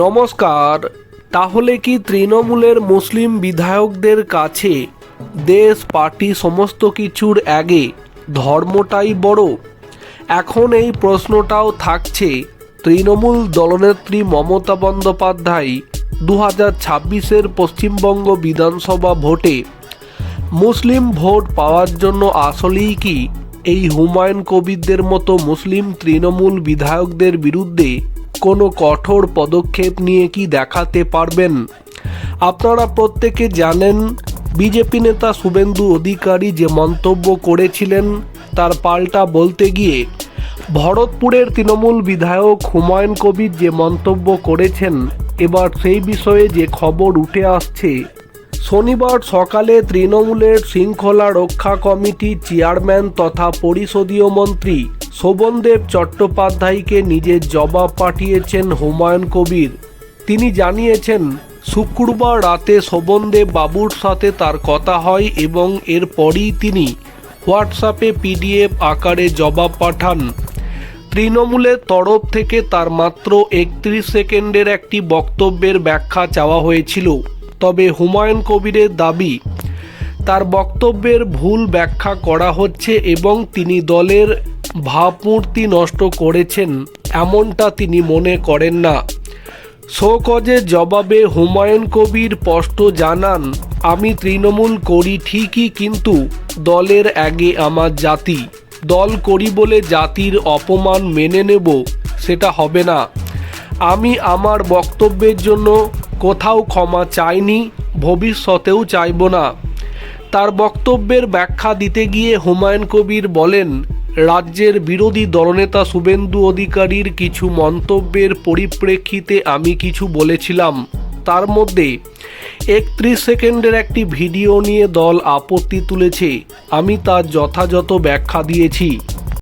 নমস্কার, তাহলে কি তৃণমূলের মুসলিম বিধায়কদের কাছে দেশ, পার্টি সমস্ত কিছুর আগে ধর্মটাই বড়? এখন এই প্রশ্নটাও থাকছে তৃণমূল দলনেত্রী মমতা বন্দ্যোপাধ্যায় দু হাজার ছাব্বিশের পশ্চিমবঙ্গ বিধানসভা ভোটে মুসলিম ভোট পাওয়ার জন্য আসলেই কি এই হুমায়ুন কবিরদের মতো মুসলিম তৃণমূল বিধায়কদের বিরুদ্ধে কোনো কঠোর পদক্ষেপ নিয়ে কি দেখাতে পারবেন? আপনারা প্রত্যেকে জানেন, বিজেপি নেতা শুভেন্দু অধিকারী যে মন্তব্য করেছিলেন, তার পাল্টা বলতে গিয়ে, ভরতপুরের তৃণমূল বিধায়ক হুমায়ুন কবির যে মন্তব্য করেছেন, এবার সেই বিষয়ে যে খবর উঠে আসছে, শনিবার সকালে তৃণমূলের শৃঙ্খলা রক্ষা কমিটির চেয়ারম্যান তথা পরিষদীয় মন্ত্রী শোভনদেব চট্টোপাধ্যায়কে নিজের জবাব পাঠিয়েছেন হুমায়ুন কবির। তিনি জানিয়েছেন, শুক্রবার রাতে শোভনদেব বাবুর সাথে তার কথা হয় এবং এরপরই তিনি হোয়াটসঅ্যাপে পিডিএফ আকারে জবাব পাঠান। তৃণমূলের তরফ থেকে তার মাত্র একত্রিশ সেকেন্ডের একটি বক্তব্যের ব্যাখ্যা চাওয়া হয়েছিল। তবে হুমায়ুন কবিরের দাবি, তার বক্তব্যের ভুল ব্যাখ্যা করা হচ্ছে এবং তিনি দলের ভাবমূর্তি নষ্ট করেছেন, এমনটা তিনি মনে করেন না। শোকজের জবাবে হুমায়ুন কবির স্পষ্ট জানান, আমি তৃণমূল করি ঠিকই, কিন্তু দলের আগে আমার জাতি। দল করি বলে জাতির অপমান মেনে নেব, সেটা হবে না। আমি আমার বক্তব্যের জন্য কোথাও ক্ষমা চাইনি, ভবিষ্যতেও চাইব না। তার বক্তব্যের ব্যাখ্যা দিতে গিয়ে হুমায়ুন কবির বলেন রাজ্যের বিরোধী দলনেতা শুভেন্দু অধিকারীর কিছু মন্তব্যের পরিপ্রেক্ষিতে আমি কিছু বলেছিলাম। তার মধ্যে, একত্রিশ সেকেন্ডের একটি ভিডিও নিয়ে দল আপত্তি তুলেছে। আমি তার যথাযথ ব্যাখ্যা দিয়েছি।